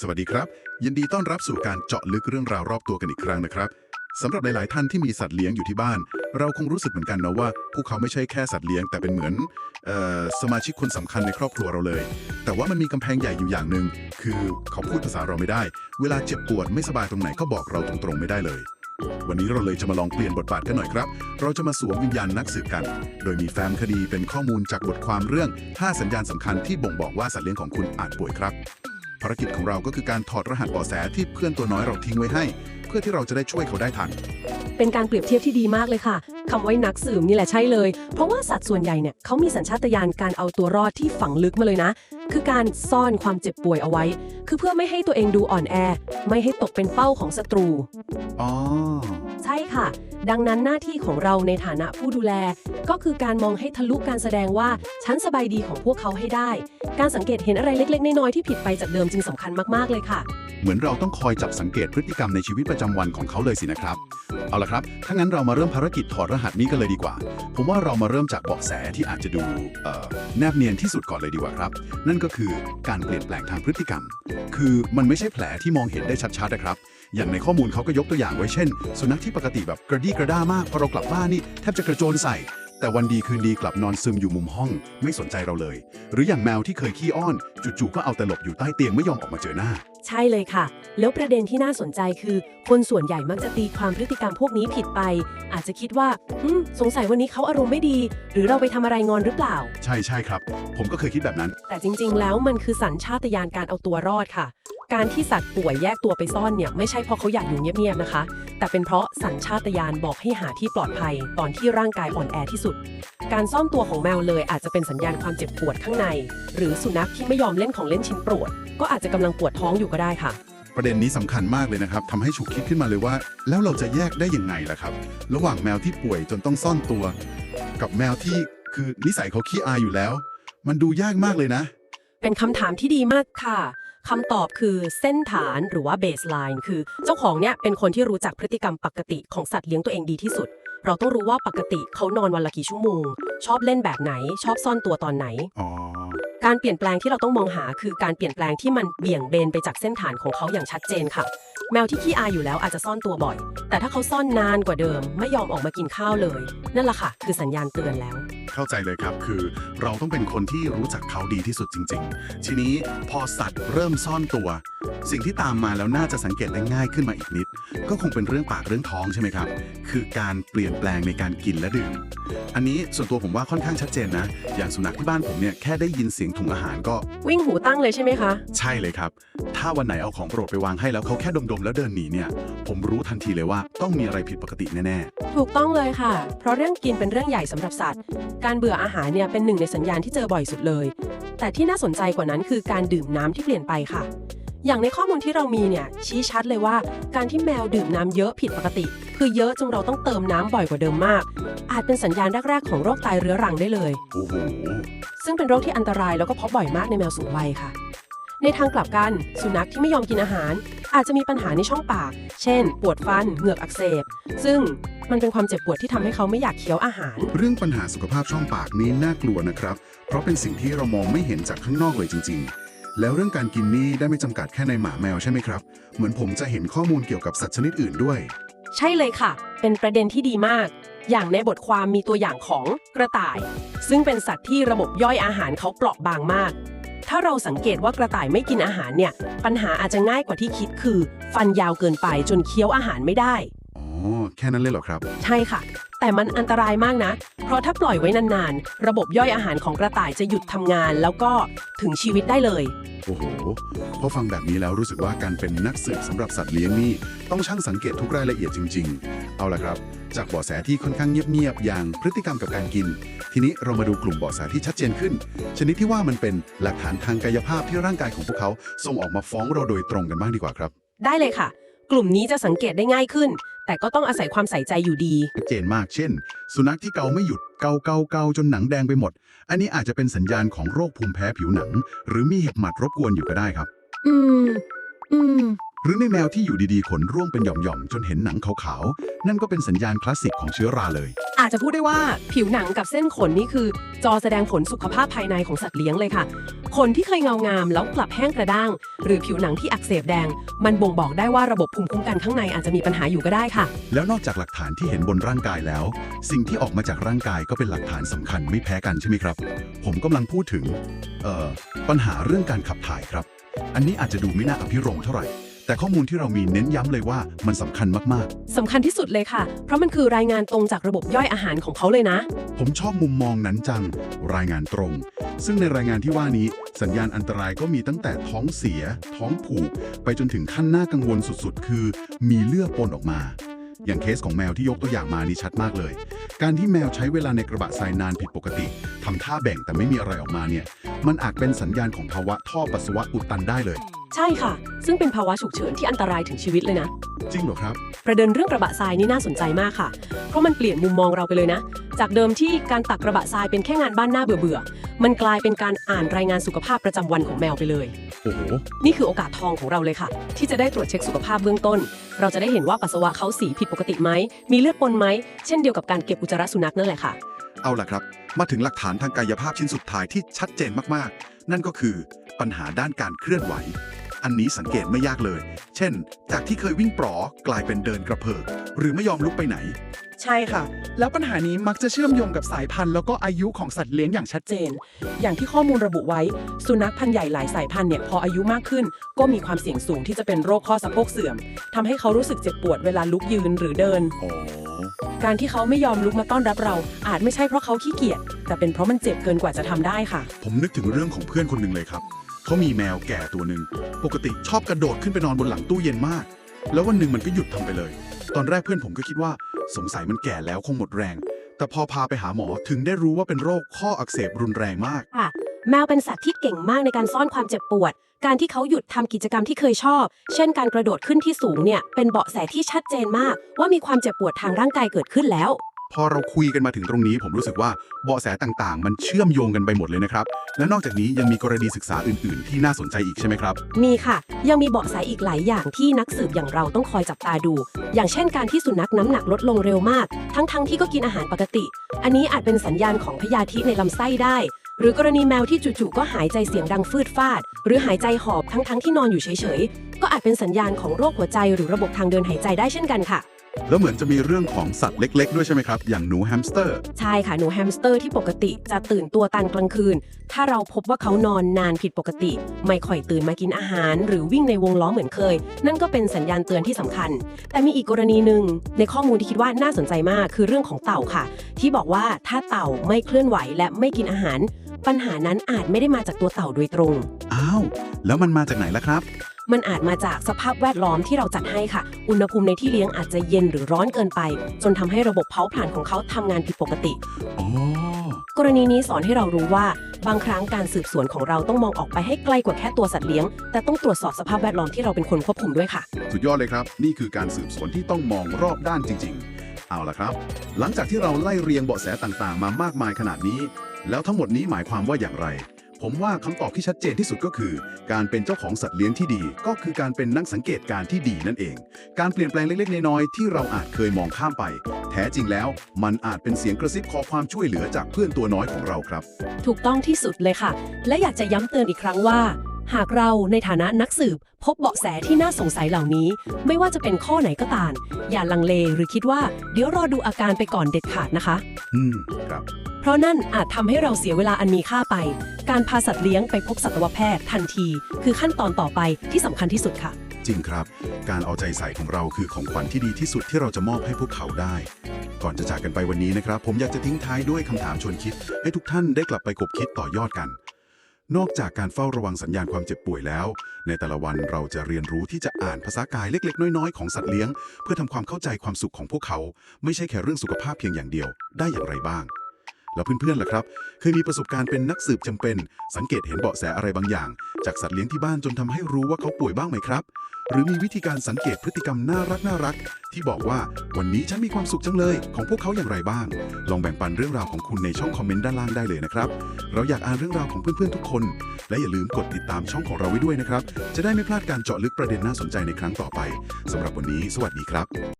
สวัสดีครับ ยินดีต้อนรับสู่การเจาะลึกเรื่องราวรอบตัวกันอีกครั้งนะครับสำหรับหลาย ๆ ท่านที่มีสัตว์เลี้ยงอยู่ที่บ้าน เราคงรู้สึกเหมือนกันนะว่าพวกเขาไม่ใช่แค่สัตว์เลี้ยงแต่เป็นเหมือนออสมาชิกคนสำคัญในครอบครัวเราเลย แต่ว่ามันมีกำแพงใหญ่อยู่อย่างหนึ่งคือเขาพูดภาษาเราไม่ได้ เวลาเจ็บปวดไม่สบายตรงไหนก็บอกเราตรง ๆ ไม่ได้เลย วันนี้เราเลยจะมาลองเปลี่ยนบทบาทกันหน่อยครับ เราจะมาสวมวิญญาณนักสืบกัน โดยมีแฟ้มคดีเป็นข้อมูลจากบทความเรื่อง5สัญญาณสำคัญที่บ่งบอกว่าสัตว์เลี้ยงของคุณอาจป่วยครับ ภารกิจของเราก็คือการถอดรหัสบอแสที่เพื่อนตัวน้อยเราทิ้งไว้ให้ เพื่อที่เราจะได้ช่วยเขาได้ทัน เป็นการเปรียบเทียบที่ดีมากเลยค่ะคำไว้นักสืบนี่แหละใช่เลย เพราะว่าสัตว์ส่วนใหญ่เนี่ยเขามีสัญชาตญาณการเอาตัวรอดที่ฝังลึกมาเลยนะ คือการซ่อนความเจ็บป่วยเอาไว้ คือเพื่อไม่ให้ตัวเองดูอ่อนแอ ไม่ให้ตกเป็นเป้าของศัตรู อ๋อ ใช่ค่ะ ดังนั้นหน้าที่ของเราในฐานะผู้ดูแล ก็คือการมองให้ทะลุการแสดงว่าฉันสบายดีของพวกเขาให้ได้ การสังเกตเห็นอะไรเล็ก ๆ น้อยๆที่ผิดไปจากเดิมจึงสำคัญมากๆเลยค่ะ เหมือนเราต้องคอยจับสังเกตพฤติกรรมในชีวิตประจำวันของเขาเลยสินะครับ เอาละครับ ถ้างั้นเรามาเริ่มภารกิจถอดรหัสนี้กันเลยดีกว่า ผมว่าเรามาเริ่มจากเบาะแสที่อาจจะดูแนบเนียนที่สุดก่อนเลยดีกว่าครับ นั่นก็คือการเปลี่ยนแปลงทางพฤติกรรม คือมันไม่ใช่แผลที่มองเห็นได้ชัดๆนะครับ อย่างในข้อมูลเขาก็ยกตัวอย่างไว้เช่น สุนัขที่ปกติแบบกระดี้กระด้ามากพอเรากลับบ้านนี่แทบจะกระโจนใส่ แต่วันดีคืนดีกลับนอนซึมอยู่มุมห้อง ไม่สนใจเราเลย หรืออย่างแมวที่เคยขี้อ้อน จู่ๆก็เอาแต่หลบอยู่ใต้เตียงไม่ยอมออกมาเจอหน้า ใช่เลยค่ะ แล้วประเด็นที่น่าสนใจคือ คนส่วนใหญ่มักจะตีความพฤติกรรมพวกนี้ผิดไป อาจจะคิดว่าอืมสงสัยวันนี้เขาอารมณ์ไม่ดี หรือเราไปทำอะไรงอนหรือเปล่า ใช่ใช่ครับ ผมก็เคยคิดแบบนั้น แต่จริงๆ แล้วมันคือสัญชาตญาณการเอาตัวรอดค่ะ การที่สัตว์ป่วยแยกตัวไปซ่อนเนี่ยไม่ใช่เพราะเขาอยากอยู่เงียบๆนะคะ แต่เป็นเพราะสัญชาตญาณบอกให้หาที่ปลอดภัย ตอนที่ร่างกายอ่อนแอที่สุด การซ่อนตัวของแมวเลยอาจจะเป็นสัญญาณความเจ็บปวดข้างใน หรือสุนัขที่ไม่ยอมเล่นของเล่นชิ้นโปรด ก็อาจจะกำลังปวดท้องอยู่ก็ได้ค่ะประเด็นนี้สำคัญมากเลยนะครับทำให้ฉุกคิดขึ้นมาเลยว่า แล้วเราจะแยกได้ยังไงล่ะครับ ระหว่างแมวที่ป่วยจนต้องซ่อนตัว กับแมวที่คือนิสัยเขาขี้อายอยู่แล้ว มันดูยากมากเลยนะ เป็นคำถามที่ดีมากค่ะ คำตอบคือเส้นฐานหรือว่า baseline คือ เจ้าของเนี่ยเป็นคนที่รู้จักพฤติกรรมปกติของสัตว์เลี้ยงตัวเองดีที่สุด เราต้องรู้ว่าปกติเขานอนวันละกี่ชั่วโมง ชอบเล่นแบบไหน ชอบซ่อนตัวตอนไหน อ๋อ การเปลี่ยนแปลงที่เราต้องมองหาคือการเปลี่ยนแปลงที่มันเบี่ยงเบนไปจากเส้นฐานของเขาอย่างชัดเจนค่ะ แมวที่ขี้อายอยู่แล้วอาจจะซ่อนตัวบ่อย แต่ถ้าเขาซ่อนนานกว่าเดิม ไม่ยอมออกมากินข้าวเลย นั่นแหละค่ะ คือสัญญาณเตือนแล้ว เข้าใจเลยครับคือเราต้องเป็นคนที่รู้จักเขาดีที่สุดจริง ๆ ทีนี้พอสัตว์เริ่มซ่อนตัว สิ่งที่ตามมาแล้วน่าจะสังเกตได้ง่ายขึ้นมาอีกนิด ก็คงเป็นเรื่องปากเรื่องท้องใช่ไหมครับ คือการเปลี่ยนแปลงในการกินและดื่ม อันนี้ส่วนตัวผมว่าค่อนข้างชัดเจนนะ อย่างสุนัขที่บ้านผมเนี่ยแค่ได้ยินเสียงถุงอาหารก็ วิ่งหูตั้งเลยใช่ไหมคะ ใช่เลยครับ ถ้าวันไหนเอาของโปรดไปวางให้แล้วเขาแค่ดมๆแล้วเดินหนีเนี่ย ผมรู้ทันทีเลยว่าต้องมีอะไรผิดปกติแน่ถูกต้องเลยค่ะ เพราะเรื่องกินเป็นเรื่องใหญ่สำหรับสัตว์ การเบื่ออาหารเนี่ยเป็นหนึ่งในสัญญาณที่เจอบ่อยสุดเลย แต่ที่น่าสนใจกว่านั้นคือการดื่มน้ำที่เปลี่ยนไปค่ะ อย่างในข้อมูลที่เรามีเนี่ยชี้ชัดเลยว่า การที่แมวดื่มน้ำเยอะผิดปกติ คือเยอะจนเราต้องเติมน้ำบ่อยกว่าเดิมมาก อาจเป็นสัญญาณแรกๆของโรคไตเรื้อรังได้เลยๆโอ้โหซึ่งเป็นโรคที่อันตรายแล้วก็พบบ่อยมากในแมวสูงวัยค่ะ ในทางกลับกัน สุนัขที่ไม่ยอมกินอาหาร อาจจะมีปัญหาในช่องปาก เช่น ปวดฟันเหงือกอักเสบ ซึ่งมันเป็นความเจ็บปวดที่ทำให้เขาไม่อยากเคี้ยวอาหาร เรื่องปัญหาสุขภาพช่องปากนี้น่ากลัวนะครับ เพราะเป็นสิ่งที่เรามองไม่เห็นจากข้างนอกเลยจริง ๆ แล้วเรื่องการกินนี่ได้ไม่จำกัดแค่ในหมาแมวใช่ไหมครับ เหมือนผมจะเห็นข้อมูลเกี่ยวกับสัตว์ชนิดอื่นด้วย ใช่เลยค่ะ เป็นประเด็นที่ดีมาก อย่างในบทความมีตัวอย่างของกระต่าย ซึ่งเป็นสัตว์ที่ระบบย่อยอาหารเขาเปราะบางมาก ถ้าเราสังเกตว่ากระต่ายไม่กินอาหารเนี่ย ปัญหาอาจจะง่ายกว่าที่คิดคือ ฟันยาวเกินไปจนเคี้ยวอาหารไม่ได้ แค่นั้นเลยเหรอครับ ใช่ค่ะ แต่มันอันตรายมากนะ เพราะถ้าปล่อยไว้นานๆ ระบบย่อยอาหารของกระต่ายจะหยุดทำงาน แล้วก็ถึงชีวิตได้เลย โอ้โห พอฟังแบบนี้แล้วรู้สึกว่าการเป็นนักสืบสำหรับสัตว์เลี้ยงนี่ ต้องช่างสังเกตทุกรายละเอียดจริง ๆ เอาละครับ จากเบาะแสที่ค่อนข้างเงียบๆ อย่างพฤติกรรมกับการกิน ทีนี้เรามาดูกลุ่มเบาะแสที่ชัดเจนขึ้น ชนิดที่ว่ามันเป็นหลักฐานทางกายภาพที่ร่างกายของพวกเขาส่งออกมาฟ้องเราโดยตรงกันบ้างดีกว่าครับ ได้เลยค่ะ กลุ่มนี้จะสังเกตได้ง่ายขึ้น แต่ก็ต้องอาศัยความใส่ใจอยู่ดี ชัดเจนมากเช่น สุนัขที่เกาไม่หยุดเกาเกาเกาจนหนังแดงไปหมด อันนี้อาจจะเป็นสัญญาณของโรคภูมิแพ้ผิวหนัง หรือมีเห็บหมัดรบกวนอยู่ก็ได้ครับ อืม อืม หรือในแมวที่อยู่ดีๆ ขนร่วงเป็นหย่อมๆ จนเห็นหนังขาวๆ นั่นก็เป็นสัญญาณคลาสสิกของเชื้อราเลย อาจจะพูดได้ว่าผิวหนังกับเส้นขนนี่คือ จอแสดงผลสุขภาพภายในของสัตว์เลี้ยงเลยค่ะ ขนที่เคยเงางามแล้วกลับแห้งกระด้าง หรือผิวหนังที่อักเสบแดง มันบ่งบอกได้ว่าระบบภูมิคุ้มกันข้างในอาจจะมีปัญหาอยู่ก็ได้ค่ะ แล้วนอกจากหลักฐานที่เห็นบนร่างกายแล้ว สิ่งที่ออกมาจากร่างกายก็เป็นหลักฐานสำคัญไม่แพ้กันใช่ไหมครับ ผมกำลังพูดถึงเอ่อปัญหาเรื่องการขับถ่ายครับ อันนี้อาจจะดูไม่น่าอภิรมย์เท่าไหร่ แต่ข้อมูลที่เรามีเน้นย้ำเลยว่ามันสำคัญมากสำคัญที่สุดเลยค่ะ เพราะมันคือรายงานตรงจากระบบย่อยอาหารของเขาเลยนะ ๆ ผมชอบมุมมองนั้นจัง รายงานตรง ซึ่งในรายงานที่ว่านี้ สัญญาณอันตรายก็มีตั้งแต่ท้องเสีย ท้องผูก ไปจนถึงขั้นน่ากังวลสุดๆ คือ มีเลือดปนออกมา อย่างเคสของแมวที่ยกตัวอย่างมานี่ชัดมากเลย การที่แมวใช้เวลาในกระบะทรายนานผิดปกติทำท่าแบ่งแต่ไม่มีอะไรออกมาเนี่ย มันอาจเป็นสัญญาณของภาวะท่อปัสสาวะอุดตันได้เลย ใช่ค่ะ ซึ่งเป็นภาวะฉุกเฉินที่อันตรายถึงชีวิตเลยนะ จริงเหรอครับ ประเด็นเรื่องกระบะทรายนี่น่าสนใจมากค่ะ เพราะมันเปลี่ยนมุมมองเราไปเลยนะ จากเดิมที่การตักกระบะทรายเป็นแค่งานบ้านหน้าเบื่อๆ มันกลายเป็นการอ่านรายงานสุขภาพประจำวันของแมวไปเลย โอ้โห นี่คือโอกาสทองของเราเลยค่ะ ที่จะได้ตรวจเช็คสุขภาพเบื้องต้น เราจะได้เห็นว่าปัสสาวะเขาสีผิดปกติไหม มีเลือดปนไหม เช่นเดียวกับการเก็บอุจจาระสุนัขนั่นแหละค่ะ เอาล่ะครับ มาถึงหลักฐานทางกายภาพชิ้นสุดท้ายที่ชัดเจนมากๆ นั่นก็คือปัญหาด้านการเคลื่อนไหว อันนี้สังเกตไม่ยากเลย เช่น จากที่เคยวิ่งปลอกลายเป็นเดินกระเพกหรือไม่ยอมลุกไปไหน ใช่ค่ะ แล้วปัญหานี้มักจะเชื่อมโยงกับสายพันธุ์แล้วก็อายุของสัตว์เลี้ยงอย่างชัดเจน อย่างที่ข้อมูลระบุไว้ สุนัขพันธุ์ใหญ่หลายสายพันธุ์เนี่ยพออายุมากขึ้น ก็มีความเสี่ยงสูงที่จะเป็นโรคข้อสะโพกเสื่อมทำให้เขารู้สึกเจ็บปวดเวลาลุกยืนหรือเดินอ๋อการที่เขาไม่ยอมลุกมาต้อนรับเรา อาจไม่ใช่เพราะเขาขี้เกียจแต่เป็นเพราะมันเจ็บเกินกว่าจะทำได้ค่ะ ผมนึกถึงเรื่องของเพื่อนคนหนึ่งเลยครับ เขามีแมวแก่ตัวหนึ่ง ปกติชอบกระโดดขึ้นไปนอนบนหลังตู้เย็นมาก แล้ววันหนึ่งมันก็หยุดทำไปเลย ตอนแรกเพื่อนผมก็คิดว่า สงสัยมันแก่แล้วคงหมดแรง แต่พอพาไปหาหมอถึงได้รู้ว่าเป็นโรคข้ออักเสบรุนแรงมาก ค่ะ แมวเป็นสัตว์ที่เก่งมากในการซ่อนความเจ็บปวด การที่เขาหยุดทำกิจกรรมที่เคยชอบ เช่น การกระโดดขึ้นที่สูงเนี่ย เป็นเบาะแสที่ชัดเจนมาก ว่ามีความเจ็บปวดทางร่างกายเกิดขึ้นแล้ว พอเราคุยกันมาถึงตรงนี้ ผมรู้สึกว่าเบาะแสต่างๆ มันเชื่อมโยงกันไปหมดเลยนะครับ และนอกจากนี้ยังมีกรณีศึกษาอื่นๆ ที่น่าสนใจอีกใช่ไหมครับ มีค่ะ ยังมีเบาะแสอีกหลายอย่างที่นักสืบอย่างเราต้องคอยจับตาดู อย่างเช่นการที่สุนัขน้ำหนักลดลงเร็วมาก ทั้งๆที่ก็กินอาหารปกติ อันนี้อาจเป็นสัญญาณของพยาธิในลำไส้ได้ หรือกรณีแมวที่จู่ๆก็หายใจเสียงดังฟืดฟาด หรือหายใจหอบทั้งๆที่นอนอยู่เฉยๆก็อาจเป็นสัญญาณของโรคหัวใจหรือระบบทางเดินหายใจได้เช่นกันค่ะ แล้วเหมือนจะมีเรื่องของสัตว์เล็ก ๆ ด้วยใช่ไหมครับ อย่างหนูแฮมสเตอร์ ใช่ค่ะ หนูแฮมสเตอร์ที่ปกติจะตื่นตัวตอนกลางคืน ถ้าเราพบว่าเขานอนนานผิดปกติ ไม่ค่อยตื่นมากินอาหาร หรือวิ่งในวงล้อเหมือนเคย นั่นก็เป็นสัญญาณเตือนที่สำคัญ แต่มีอีกกรณีหนึ่งในข้อมูลที่คิดว่าน่าสนใจมากคือเรื่องของเต่าค่ะ ที่บอกว่าถ้าเต่าไม่เคลื่อนไหวและไม่กินอาหาร ปัญหานั้นอาจไม่ได้มาจากตัวเต่าโดยตรง อ้าว แล้วมันมาจากไหนล่ะครับ มันอาจมาจากสภาพแวดล้อมที่เราจัดให้ค่ะ อุณหภูมิในที่เลี้ยงอาจจะเย็นหรือร้อนเกินไป จนทำให้ระบบเผาผลาญของเขาทำงานผิดปกติอ๋อกรณีนี้สอนให้เรารู้ว่า บางครั้งการสืบสวนของเราต้องมองออกไปให้ไกลกว่าแค่ตัวสัตว์เลี้ยง แต่ต้องตรวจสอบสภาพแวดล้อมที่เราเป็นคนควบคุมด้วยค่ะ สุดยอดเลยครับ นี่คือการสืบสวนที่ต้องมองรอบด้านจริง ๆ เอาละครับ หลังจากที่เราไล่เรียงเบาะแสต่างๆ มามากมายขนาดนี้ แล้วทั้งหมดนี้หมายความว่าอย่างไร ผมว่าคำตอบที่ชัดเจนที่สุดก็คือ การเป็นเจ้าของสัตว์เลี้ยงที่ดี ก็คือการเป็นนักสังเกตการณ์ที่ดีนั่นเอง การเปลี่ยนแปลงเล็กๆน้อยๆที่เราอาจเคยมองข้ามไป แท้จริงแล้ว มันอาจเป็นเสียงกระซิบขอความช่วยเหลือจากเพื่อนตัวน้อยของเราครับ ถูกต้องที่สุดเลยค่ะ และอยากจะย้ำเตือนอีกครั้งว่า หากเราในฐานะนักสืบ พบเบาะแสที่น่าสงสัยเหล่านี้ ไม่ว่าจะเป็นข้อไหนก็ตามอย่าลังเลหรือคิดว่า เดี๋ยวรอดูอาการไปก่อนเด็ดขาดนะคะ อืมครับ เพราะนั่นอาจทำให้เราเสียเวลาอันมีค่าไป การพาสัตว์เลี้ยงไปพบสัตวแพทย์ทันที คือขั้นตอนต่อไปที่สำคัญที่สุดค่ะ จริงครับ การเอาใจใส่ของเราคือของขวัญที่ดีที่สุดที่เราจะมอบให้พวกเขาได้ ก่อนจะจากกันไปวันนี้นะครับ ผมอยากจะทิ้งท้ายด้วยคำถามชวนคิด ให้ทุกท่านได้กลับไปกบคิดต่อยอดกันนอกจากการเฝ้าระวังสัญญาณความเจ็บป่วยแล้ว ในแต่ละวันเราจะเรียนรู้ที่จะอ่านภาษากายเล็ก ๆ น้อย ๆ ของสัตว์เลี้ยง เพื่อทำความเข้าใจความสุขของพวกเขา ไม่ใช่แค่เรื่องสุขภาพเพียงอย่างเดียว ได้อย่างไรบ้าง แล้วเพื่อนๆล่ะครับ เคยมีประสบการณ์เป็นนักสืบจำเป็น สังเกตเห็นเบาะแสอะไรบางอย่าง จากสัตว์เลี้ยงที่บ้านจนทำให้รู้ว่าเขาป่วยบ้างไหมครับ หรือมีวิธีการสังเกตพฤติกรรมน่ารักน่ารัก ที่บอกว่าวันนี้ฉันมีความสุขจังเลย ของพวกเขาอย่างไรบ้าง ลองแบ่งปันเรื่องราวของคุณในช่องคอมเมนต์ด้านล่างได้เลยนะครับ เราอยากอ่านเรื่องราวของเพื่อนๆทุกคน และอย่าลืมกดติดตามช่องของเราไว้ด้วยนะครับ จะได้ไม่พลาดการเจาะลึกประเด็นน่าสนใจในครั้งต่อไปสำหรับวันนี้ สวัสดีครับ